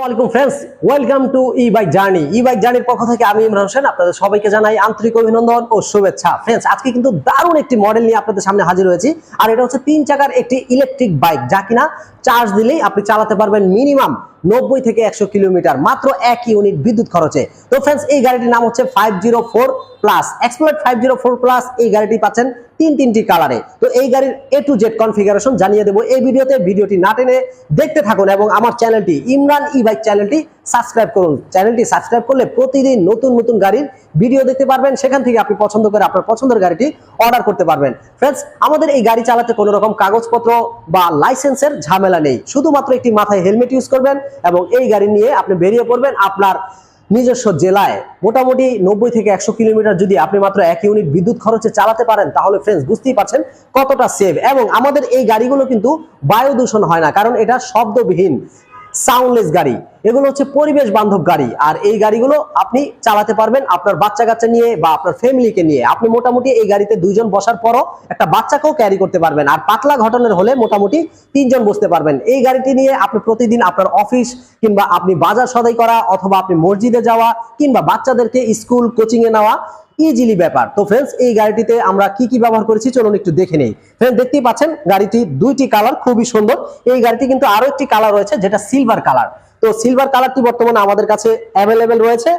আসসালামাইকুম friends welcome to e bike journey e bike জার্নির পক্ষ থেকে আমি ইমরান হোসেন। আপনাদের সবাইকে জানাই আন্তরিক অভিনন্দন ও শুভেচ্ছা। ফ্রেন্ডস আজকে কিন্তু দারুণ একটি মডেল নিয়ে আপনাদের সামনে হাজির হয়েছি। আর এটা হচ্ছে তিন চাকার একটি ইলেকট্রিক বাইক যা কিনা চার্জ দিলেই আপনি চালাতে পারবেন মিনিমাম নব্বই থেকে একশো কিলোমিটার, মাত্র এক ইউনিট বিদ্যুৎ খরচে। তো ফ্রেন্ডস এই গাড়িটির নাম হচ্ছে five zero four plus explore five zero four plus এই গাড়িটি পাচ্ছেন তিন তিনটি কালারে তো এই গাড়ির এ টু জেড কনফিগারেশন জানিয়ে দেবো এই ভিডিওতে। ভিডিওটি না টেনে দেখতে থাকুন এবং আমার চ্যানেলটি ইমরান ই বাইক চ্যানেলটি সাবস্ক্রাইব করুন। চ্যানেলটি সাবস্ক্রাইব করলে প্রতিদিন নতুন নতুন গাড়ির ভিডিও দেখতে পারবেন। সেখান থেকে আপনি পছন্দ করে আপনার পছন্দের গাড়িটি অর্ডার করতে পারবেন। ফ্রেন্ডস আমাদের এই গাড়ি চালাতে কোনো রকম কাগজপত্র বা লাইসেন্সের ঝামেলা নেই। শুধুমাত্র একটি মাথায় হেলমেট ইউজ করবেন এবং এই গাড়ি নিয়ে আপনি বেরিয়ে পড়বেন আপনার নিজস্ব জেলায়। মোটামুটি নব্বই থেকে একশো কিলোমিটার যদি আপনি মাত্র এক ইউনিট বিদ্যুৎ খরচে চালাতে পারেন, তাহলে ফ্রেন্ডস বুঝতেই পারছেন কতটা সেভ এবং আমাদের এই গাড়িগুলো কিন্তু বায়ু দূষণ হয় না, কারণ এটা শব্দবিহীন। সাউন্ডলেস গাড়ি। এগুলো হচ্ছে পরিবেশ বান্ধব গাড়ি। আর এই গাড়িগুলো আপনি চালাতে পারবেন আপনার বাচ্চা কাচ্চা নিয়ে বা আপনার ফ্যামিলিকে নিয়ে। আপনি মোটামুটি এই গাড়িতে দুইজন বসার পরও একটা বাচ্চাকেও ক্যারি করতে পারবেন। আর পাতলা ঘটনের হলে মোটামুটি তিনজন বসতে পারবেন। এই গাড়িটি নিয়ে আপনি প্রতিদিন আপনার অফিস কিংবা আপনি বাজার সদাই করা অথবা আপনি মসজিদে যাওয়া কিংবা বাচ্চাদেরকে স্কুল কোচিংয়ে নেওয়া ইজিলি ব্যাপার? তো ফ্রেন্ডস এই গাড়িটিতে আমরা কি কি ব্যবহার করেছি? চলুন একটু দেখে নেই। ফ্রেন্ড দেখতেই পাচ্ছেন, গাড়িটি দুইটি কালার খুবই সুন্দর। এই গাড়িটি কিন্তু আরও একটি কালার রয়েছে, যেটা সিলভার কালার তো সিলভার কালারটি বর্তমানে আমাদের কাছে অ্যাভেলেবেল রয়েছে।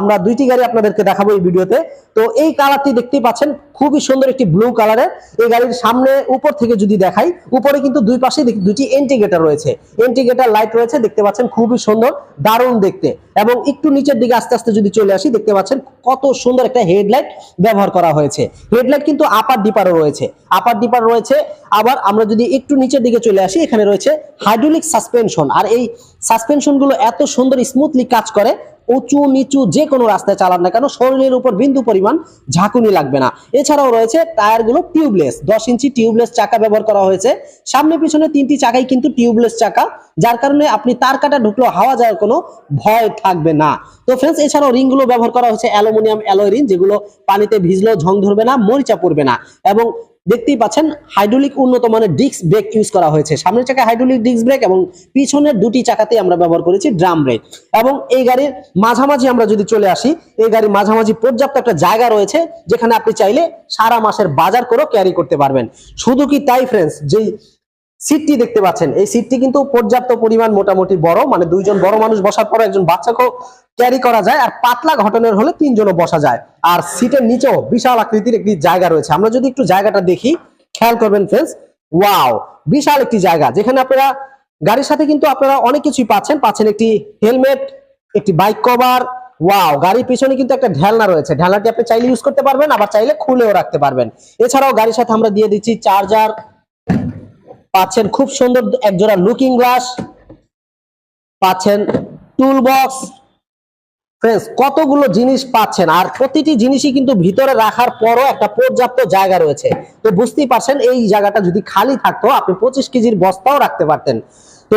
আমরা দুইটি গাড়ি আপনাদেরকে দেখাবো এই ভিডিওতে। তো এই কালারটি দেখতেই পাচ্ছেন খুবই সুন্দর একটি ব্লু কালারের এই গাড়ির সামনে উপর থেকে যদি দেখাই, উপরে কিন্তু দুই পাশে দুইটি এন্টিগেটার রয়েছে। এন্টিগেটার লাইট রয়েছে, দেখতে পাচ্ছেন খুবই সুন্দর, দারুণ দেখতে। এবং একটু নিচের দিকে আস্তে আস্তে যদি চলে আসি, দেখতে পাচ্ছেন কত সুন্দর একটা হেডলাইট ব্যবহার করা হয়েছে। হেডলাইট কিন্তু আপার ডিপারও রয়েছে। আপার ডিপার রয়েছে, আবার আমরা যদি একটু নিচের দিকে চলে আসি, এখানে রয়েছে হাইড্রোলিক সাসপেনশন আর এই সাসপেনশনগুলো এত সুন্দর স্মুথলি কাজ করে উঁচু নিচু যে কোনো রাস্তায় চালান না কেন, শরীরের উপর বিন্দু পরিমাণ ঝাঁকুনি লাগবে না। এছাড়াও রয়েছে টায়ারগুলো টিউবলেস, দশ ইঞ্চি টিউবলেস চাকা ব্যবহার করা হয়েছে। সামনে পিছনে তিনটি চাকাই কিন্তু টিউবলেস চাকা, যার কারণে আপনি তার কাটা ঢুকলেও হাওয়া যাওয়ার কোনো ভয় থাকবে না। তো ফ্রেন্ডস এছাড়াও রিংগুলো ব্যবহার করা হয়েছে, অ্যালুমিনিয়াম অ্যালয় রিং যেগুলো পানিতে ভিজলেও ঝং ধরবে না, মরিচা পড়বে না। এবং দেখতেই পাচ্ছেন হাইড্রোলিক উন্নত মানের ডিস্ক ব্রেক ইউজ করা হয়েছে। সামনের চাকায় হাইড্রোলিক ডিস্ক ব্রেক এবং পিছনের দুটি চাকাতেই আমরা ব্যবহার করেছি ড্রাম ব্রেক এবং এই গাড়ির মাঝামাঝি আমরা যদি চলে আসি, এই গাড়ির মাঝামাঝি পর্যাপ্ত একটা জায়গা রয়েছে, যেখানে আপনি চাইলে সারা মাসের বাজার করেও ক্যারি করতে পারবেন। শুধু কি তাই ফ্রেন্ডস যেই সিটটি দেখতে পাচ্ছেন। এই সিটটি কিন্তু পর্যাপ্ত পরিমাণ মোটামুটি বড় মানে দুইজন বড় মানুষ বসার পর একজন বাচ্চাকেও ক্যারি করা যায় আর পাতলা ঘটনের হলে তিনজনও বসা যায়। আর সিটের নিচেও বিশাল আকৃতির একটি জায়গা রয়েছে। আমরা যদি একটু জায়গাটা দেখি, খেয়াল করবেন ফ্রেন্ডস ওয়াও বিশাল একটি জায়গা। যেখানে আপনারা গাড়ির সাথে কিন্তু আপনারা অনেক কিছুই পাচ্ছেন। পাচ্ছেন একটি হেলমেট, একটি বাইক কভার ওয়াও গাড়ির পিছনে কিন্তু একটা ঢেলনা রয়েছে। ঢেলনাটি আপনি চাইলে ইউজ করতে পারবেন, আবার চাইলে খুলেও রাখতে পারবেন। এছাড়াও গাড়ির সাথে আমরা দিয়ে দিচ্ছি চার্জার পাচ্ছেন খুব সুন্দর একজোড়া লুকিং গ্লাস পাচ্ছেন টুল বক্স ফ্রেন্ডস কতগুলো জিনিস পাচ্ছেন আর প্রতিটি জিনিসই কিন্তু ভিতরে রাখার পরও একটা পর্যাপ্ত জায়গা রয়েছে। তো বুঝতেই পারছেন, এই জায়গাটা যদি খালি থাকতো, আপনি পঁচিশ কেজির বস্তাও রাখতে পারতেন। তো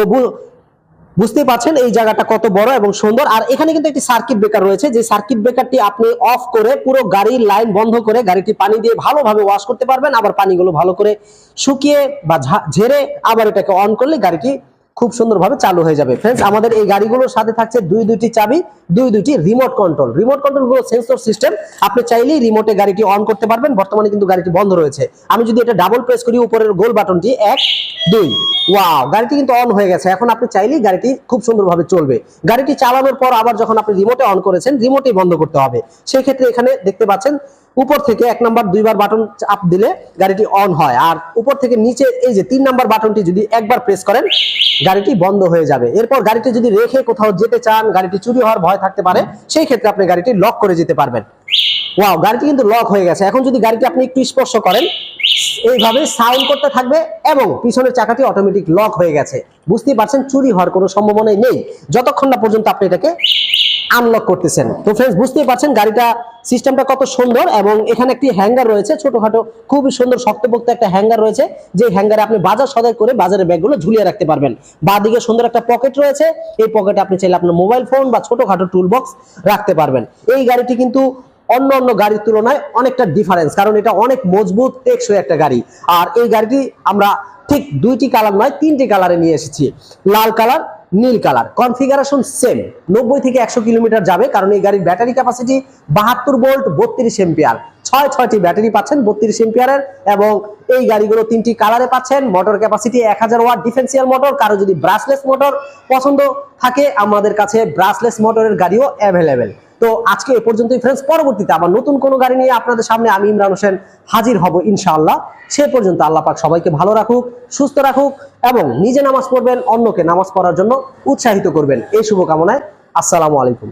বু- বুঝতেই পারছেন এই জায়গাটা কত বড় এবং সুন্দর। আর এখানে কিন্তু একটি সার্কিট ব্রেকার রয়েছে। যে সার্কিট ব্রেকারটি আপনি অফ করে পুরো গাড়ির লাইন বন্ধ করে গাড়িটি পানি দিয়ে ভালোভাবে ওয়াশ করতে পারবেন। আবার পানিগুলো ভালো করে শুকিয়ে বা ঝেড়ে আবার এটাকে অন করলে গাড়িটি খুব সুন্দরভাবে চালু হয়ে যাবে। ফ্রেন্ডস আমাদের এই গাড়িগুলোর সাথে থাকছে দুই দুইটি চাবি, দুই দুইটি রিমোট কন্ট্রোল রিমোট কন্ট্রোলগুলো সেন্সর সিস্টেম আপনি চাইলেই রিমোটে গাড়িটি অন করতে পারবেন, বর্তমানে কিন্তু গাড়িটি বন্ধ রয়েছে। আমি যদি এটা ডাবল প্রেস করি, উপরের গোল বাটনটি এক, দুই। ওয়াও গাড়িটি কিন্তু অন হয়ে গেছে। এখন আপনি চাইলেই গাড়িটি খুব সুন্দরভাবে চলবে। গাড়িটি চালানোর পর আবার যখন আপনি রিমোটে অন করেছেন রিমোটেই বন্ধ করতে হবে। সেই ক্ষেত্রে এখানে দেখতে পাচ্ছেন উপর থেকে এক নাম্বার দুইবার বাটন চাপ দিলে গাড়িটি অন হয়। আর উপর থেকে নিচে এই যে তিন নাম্বার বাটনটি যদি একবার প্রেস করেন, গাড়িটি বন্ধ হয়ে যাবে। এরপর গাড়িটি যদি রেখে কোথাও যেতে চান, গাড়িটি চুরি হওয়ার ভয় থাকতে পারে, সেই ক্ষেত্রে আপনি গাড়িটি লক করে যেতে পারবেন। ওয়াও, গাড়িটি কিন্তু লক হয়ে গেছে। এখন যদি গাড়িটি আপনি একটু স্পর্শ করেন, এইভাবে সাউন্ড করতে থাকবে এবং পিছনের চাকাটি অটোমেটিক লক হয়ে গেছে। বুঝতেই পারছেন, চুরি হওয়ার কোনো সম্ভাবনাই নেই। যতক্ষণ না পর্যন্ত আপনি এটাকে আনলক করতেছেন। তো ফ্রেন্ডস বুঝতেই পারছেন গাড়িটা সিস্টেমটা কত সুন্দর এবং এখানে একটি হ্যাঙ্গার রয়েছে, ছোটখাটো, খুবই সুন্দর শক্তপোক্ত একটা হ্যাঙ্গার রয়েছে, যে হ্যাঙ্গারে আপনি বাজার সদাই করে বাজারের ব্যাগগুলো ঝুলিয়ে রাখতে পারবেন। বাদিকে সুন্দর একটা পকেট রয়েছে, এই পকেটে আপনি চাইলে আপনার মোবাইল ফোন বা ছোটখাটো টুল বক্স রাখতে পারবেন। এই গাড়িটি কিন্তু অন্য অন্য গাড়ির তুলনায় অনেকটা ডিফারেন্স কারণ এটা অনেক মজবুত, টেকসই একটা গাড়ি। আর এই গাড়িটি আমরা ঠিক দুইটি কালার নয়, তিনটি কালারে নিয়ে এসেছি। লাল কালার নীল কালার। কনফিগারেশন সেম নব্বই থেকে একশো কিলোমিটার যাবে, কারণ এই গাড়ির ব্যাটারি ক্যাপাসিটি বাহাত্তর ভোল্ট বত্রিশ এম্পিয়ার ছয়, ছয়টি ব্যাটারি পাচ্ছেন বত্রিশ এম্পিয়ারের এবং এই গাড়িগুলো তিনটি কালারে পাচ্ছেন। মোটর ক্যাপাসিটি এক হাজার ওয়ার ডিফেন্সিয়াল মোটর কারও যদি ব্রাশলেস মোটর পছন্দ থাকে, আমাদের কাছে ব্রাশলেস মোটরের গাড়িও অ্যাভেলেবেল তো আজকে এ পর্যন্তই ফ্রেন্ডস পরবর্তীতে আবার নতুন কোনো গাড়ি নিয়ে আপনাদের সামনে আমি ইমরান হোসেন হাজির হব ইনশাআল্লাহ। সে পর্যন্ত আল্লাহ পাক সবাইকে ভালো রাখুক, সুস্থ রাখুক এবং নিজে নামাজ পড়বেন, অন্যকে নামাজ পড়ার জন্য উৎসাহিত করবেন। এই শুভকামনায় আসসালামু আলাইকুম।